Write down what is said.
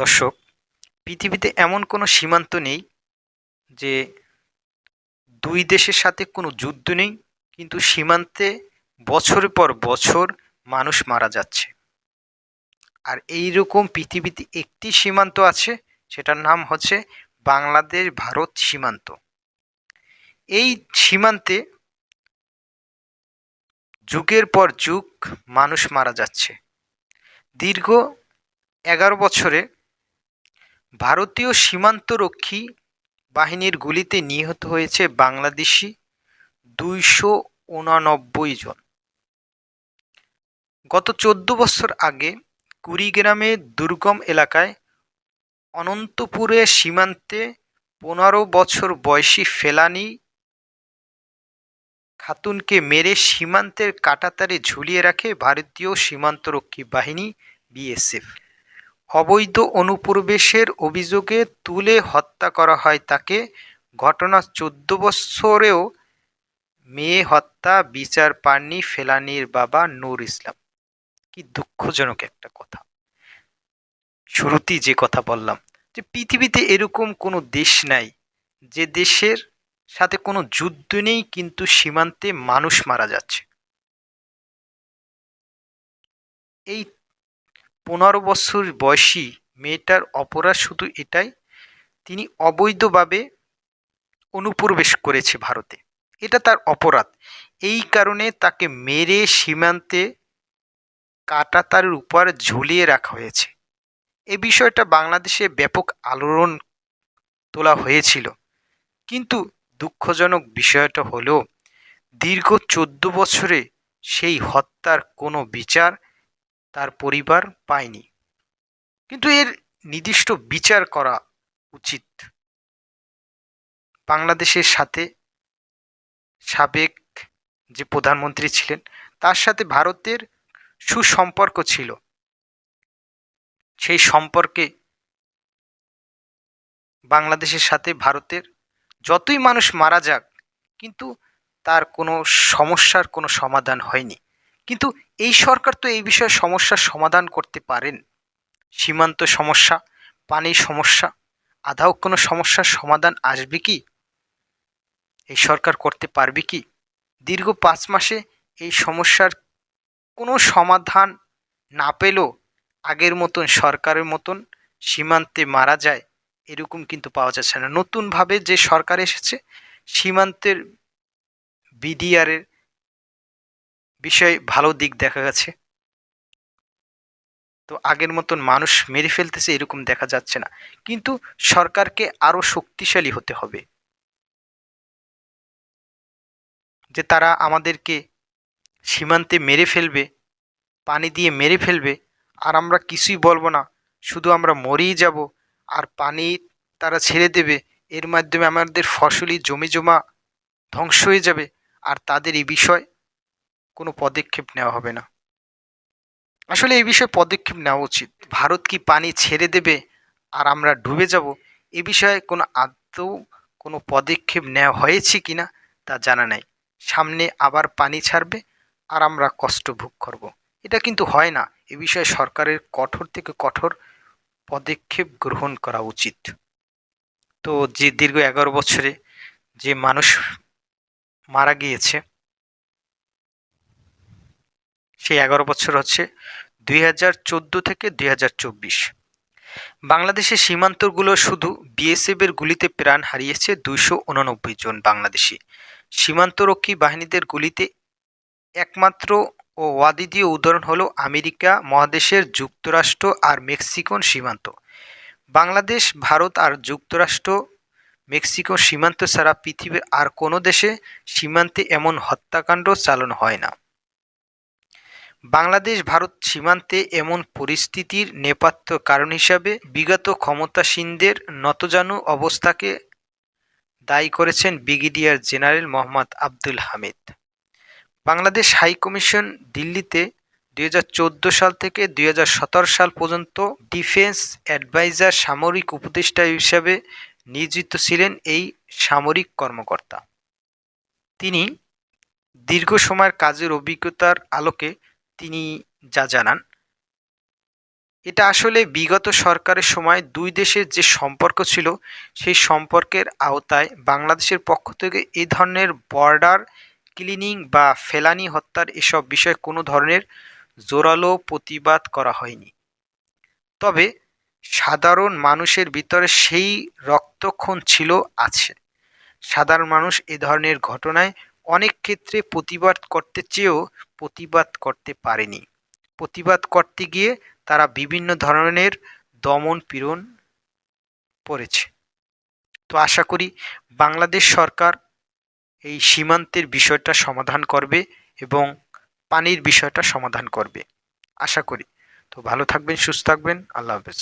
দর্শক, পৃথিবীতে এমন কোনো সীমান্ত নেই যে দুই দেশের সাথে কোনো যুদ্ধ নেই, কিন্তু সীমান্তে বছরের পর বছর মানুষ মারা যাচ্ছে। আর এই রকম পৃথিবীতে একটি সীমান্ত আছে, সেটার নাম হচ্ছে বাংলাদেশ ভারত সীমান্ত। এই সীমান্তে যুগের পর যুগ মানুষ মারা যাচ্ছে। দীর্ঘ এগারো বছরে ভারতীয় সীমান্তরক্ষী বাহিনীর গুলিতে নিহত হয়েছে বাংলাদেশি দুইশো উনানব্বই জন। গত চোদ্দ বছর আগে কুড়িগ্রামের দুর্গম এলাকায় অনন্তপুরে সীমান্তে পনেরো বছর বয়সী ফেলানি খাতুনকে মেরে সীমান্তের কাঁটাতারে ঝুলিয়ে রাখে ভারতীয় সীমান্তরক্ষী বাহিনী বিএসএফ। অবৈধ অনুপ্রবেশের অভিযোগে তুলে হত্যা করা হয় তাকে। ঘটনা চোদ্দ বছরেও মেয়ে হত্যা, বিচার পাননি ফেলানির বাবা নূর ইসলাম। কি দুঃখজনক একটা কথা। শুরুতেই যে কথা বললাম যে, পৃথিবীতে এরকম কোনো দেশ নাই যে দেশের সাথে কোনো যুদ্ধ নেই, কিন্তু সীমান্তে মানুষ মারা যাচ্ছে। এই পনেরো বছর বয়সী মেয়েটার অপরাধ শুধু এটাই, তিনি অবৈধভাবে অনুপ্রবেশ করেছে ভারতে। এটা তার অপরাধ। এই কারণে তাকে মেরে সীমান্তে কাটা তার উপর ঝুলিয়ে রাখা হয়েছে। এ বিষয়টা বাংলাদেশে ব্যাপক আলোড়ন তোলা হয়েছিল। কিন্তু দুঃখজনক বিষয়টা হলো, দীর্ঘ চোদ্দ বছরে সেই হত্যার কোনো বিচার তার পরিবার পায়নি। কিন্তু এর নির্দিষ্ট বিচার করা উচিত। বাংলাদেশের সাথে সাবেক যে প্রধানমন্ত্রী ছিলেন, তার সাথে ভারতের সুসম্পর্ক ছিল। সেই সম্পর্কে বাংলাদেশের সাথে ভারতের যতই মানুষ মারা যাক, কিন্তু তার কোনো সমস্যার কোনো সমাধান হয়নি। কিন্তু এই সরকার তো এই বিষয়ে সমস্যার সমাধান করতে পারেন। সীমান্ত সমস্যা পানির সমস্যা আধাও কোনো সমস্যার সমাধান আসবে কি? এই সরকার করতে পারবে কি? দীর্ঘ পাঁচ মাসে এই সমস্যার কোনো সমাধান না পেলেও আগের মতন সরকারের মতন সীমান্তে মারা যায়, এরকম কিন্তু পাওয়া যাচ্ছে না। নতুনভাবে যে সরকার এসেছে, সীমান্তের বিডিআরের বিষয়ে ভালো দিক দেখা গেছে। তো আগের মতন মানুষ মেরে ফেলতেছে এরকম দেখা যাচ্ছে না। কিন্তু সরকারকে আরও শক্তিশালী হতে হবে। যে তারা আমাদেরকে সীমান্তে মেরে ফেলবে, পানি দিয়ে মেরে ফেলবে, আর আমরা কিছুই বলব না। শুধু আমরা মরেই যাব, আর পানি তারা ছেড়ে দেবে, এর মাধ্যমে আমাদের ফসলি জমি জমা ধ্বংস হয়ে যাবে। আর তাদের এই বিষয় কোনো পদক্ষেপ নেওয়া হবে না। আসলে এই বিষয়ে পদক্ষেপ নেওয়া উচিত। ভারত কি পানি ছেড়ে দেবে আর আমরা ডুবে যাব? এ বিষয়ে কোনো আদৌ কোনো পদক্ষেপ নেওয়া হয়েছে কি না তা জানা নাই। সামনে আবার পানি ছাড়বে আর আমরা কষ্ট ভোগ করব। এটা কিন্তু হয় না। এ বিষয়ে সরকারের কঠোর থেকে কঠোর পদক্ষেপ গ্রহণ করা উচিত। তো যে দীর্ঘ এগারো বছরে যে মানুষ মারা গিয়েছে সেই এগারো বছর হচ্ছে দুই হাজার চোদ্দ থেকে দুই হাজার চব্বিশ। বাংলাদেশের সীমান্তগুলো শুধু বিএসএফের গুলিতে প্রাণ হারিয়েছে দুইশো উননব্বই জন বাংলাদেশি। সীমান্তরক্ষী বাহিনীদের গুলিতে একমাত্র ও ওয়াদিদীয় উদাহরণ হলো আমেরিকা, মহাদেশের যুক্তরাষ্ট্র আর মেক্সিকোর সীমান্ত। বাংলাদেশ, ভারত আর যুক্তরাষ্ট্র মেক্সিকো সীমান্ত ছাড়া পৃথিবীর আর কোনো দেশে সীমান্তে এমন হত্যাকাণ্ড চালানো হয় না। বাংলাদেশ, ভারত সীমান্তে এমন পরিস্থিতির নেপথ্য কারণ হিসাবে বিগত ক্ষমতাসীনদের নতজানু অবস্থাকে দায়ী করেছেন brigadier general Mohammad Abdul Hamid. Bangladesh high commission দিল্লিতে দুই হাজার চোদ্দ সাল থেকে দুই হাজার সতেরো সাল পর্যন্ত ডিফেন্স অ্যাডভাইজার সামরিক উপদেষ্টা হিসাবে নিয়োজিত ছিলেন এই সামরিক কর্মকর্তা। তিনি দীর্ঘ সময়ের কাজের অভিজ্ঞতার আলোকে তিনি যা জানান, এটা আসলে বিগত সরকারের সময় দুই দেশের যে সম্পর্ক ছিল, সেই সম্পর্কের আওতায় বাংলাদেশের পক্ষ থেকে এই ধরনের বর্ডার ক্লিনিং বা ফেলানি, হত্যার এসব বিষয়ে কোনো ধরনের জোরালো প্রতিবাদ করা হয়নি। তবে সাধারণ মানুষের ভিতরে সেই রক্তক্ষণ ছিল আছে। সাধারণ মানুষ এ ধরনের ঘটনায় অনেক ক্ষেত্রে প্রতিবাদ করতে চেয়েও প্রতিবাদ করতে পারেনি। প্রতিবাদ করতে গিয়ে তারা বিভিন্ন ধরনের দমন পীড়ন পড়েছে। তো আশা করি বাংলাদেশ সরকার এই সীমান্তের বিষয়টা সমাধান করবে এবং পানির বিষয়টা সমাধান করবে। আশা করি। তো ভালো থাকবেন, সুস্থ থাকবেন। আল্লাহ হাফেজ।